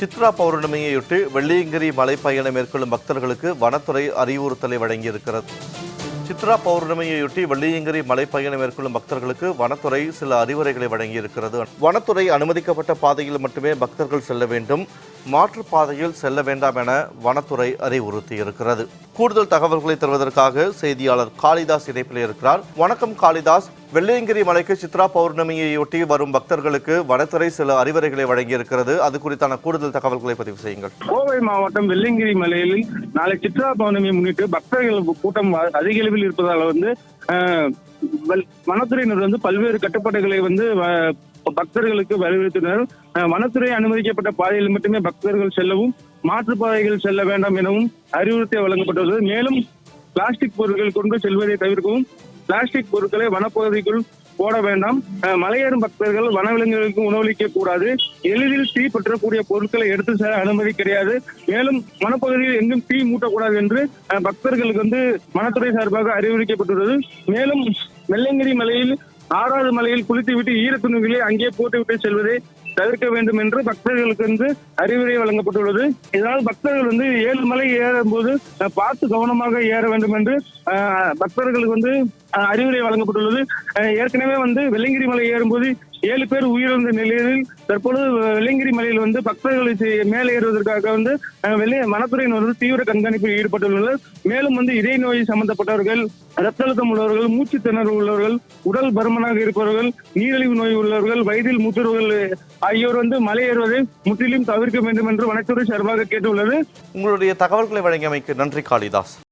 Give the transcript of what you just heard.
சித்ரா பௌர்ணமியையொட்டி வெள்ளியங்கிரி மலை பயணம் மேற்கொள்ளும் பக்தர்களுக்கு வனத்துறை அறிவுறுத்தலை வழங்கியிருக்கிறது. சித்ரா பௌர்ணமியையொட்டி வெள்ளியங்கிரி மலை பயணம் மேற்கொள்ளும் பக்தர்களுக்கு வனத்துறை சில அறிவுரைகளை வழங்கியிருக்கிறது. வனத்துறை அனுமதிக்கப்பட்ட பாதையில் மட்டுமே பக்தர்கள் செல்ல வேண்டும். மாற்றுப்பாதையில் செல்ல வேண்டாம் என வனத்துறை அறிவுறுத்தியிருக்கிறது. கூடுதல் தகவல்களை தருவதற்காக செய்தியாளர் காளிதாஸ் இணைப்பில் இருக்கிறார். வணக்கம் காளிதாஸ். வெள்ளையங்கிரி மலைக்கு சித்ரா பௌர்ணமியையொட்டி வரும் பக்தர்களுக்கு வனத்துறை சில அறிவுரைகளை வழங்கியிருக்கிறது. அது குறித்தான கூடுதல் தகவல்களை பதிவு செய்யுங்கள். கோவை மாவட்டம் வெள்ளையங்கிரி மலையில் நாளை சித்ரா பௌர்ணமியை முன்னிட்டு பக்தர்கள் கூட்டம் அ- அதிக அளவில் இருப்பதால் வந்து வனத்துறையினர் வந்து பல்வேறு கட்டுப்பாடுகளை வந்து வ- பக்தர்களுக்கு வலியுறுத்தினர் அஹ், வனத்துறை அனுமதிக்கப்பட்ட பாதையில் மட்டுமே பக்தர்கள் செல்லவும் மாற்றுப் பாதைகள் செல்ல வேண்டாம் எனவும் அறிவுறுத்தி வழங்கப்பட்டுள்ளது. மேலும் பிளாஸ்டிக் பொருட்கள் கொண்டு செல்வதை தவிர்க்கவும் பிளாஸ்டிக் பொருட்களை வனப்பகுதிக்குள் போட வேண்டாம். அஹ், மலையேறும் பக்தர்கள் வனவிலங்குகளுக்கு உணவளிக்க கூடாது. எளிதில் தீ பற்றக்கூடிய பொருட்களை எடுத்து செல்ல அனுமதி கிடையாது. மேலும் வனப்பகுதியில் எங்கும் தீ மூட்டக்கூடாது என்று அஹ், பக்தர்களுக்கு வந்து வனத்துறை சார்பாக அறிவுறுக்கப்பட்டுள்ளது மேலும் வெள்ளங்கிரி மலையில் ஆறாவது மலையில் குளித்துவிட்டு ஈரத்துணிகளை அங்கே போட்டுவிட்டு செல்வது தவிர்க்க வேண்டும் என்று பக்தர்களுக்கு வந்து அறிவுரை வழங்கப்பட்டுள்ளது. இதனால் பக்தர்கள் வந்து ஏழு மலை ஏறும்போது அஹ், பார்த்து கவனமாக ஏற வேண்டும் என்று பக்தர்களுக்கு வந்து அறிவுரை வழங்கப்பட்டுள்ளது. ஏற்கனவே வந்து வெள்ளங்கிரி மலை ஏறும்போது ஏழு பேர் உயிரிழந்த நிலையில் தற்பொழுது வெள்ளங்கிரி மலையில் வந்து பக்தர்களை மேலே ஏறுவதற்காக வந்து அஹ், வனத்துறையினர் வந்து தீவிர கண்காணிப்பில் ஈடுபட்டுள்ளனர். மேலும் வந்து இதய நோய் சம்பந்தப்பட்டவர்கள் ரத்த அழுத்தம் உள்ளவர்கள் மூச்சு திணறு உள்ளவர்கள் உடல் பருமனாக இருப்பவர்கள் நீரிழிவு நோய் உள்ளவர்கள் வயதில் முதிர்வர்கள் ஆகியோர் வந்து மலை ஏறுவதை முற்றிலும் தவிர்க்க வேண்டும் என்று வனத்துறை சார்பாக கேட்டுள்ளது. உங்களுடைய தகவல்களை வழங்கியமைக்கு நன்றி காளிதாஸ்.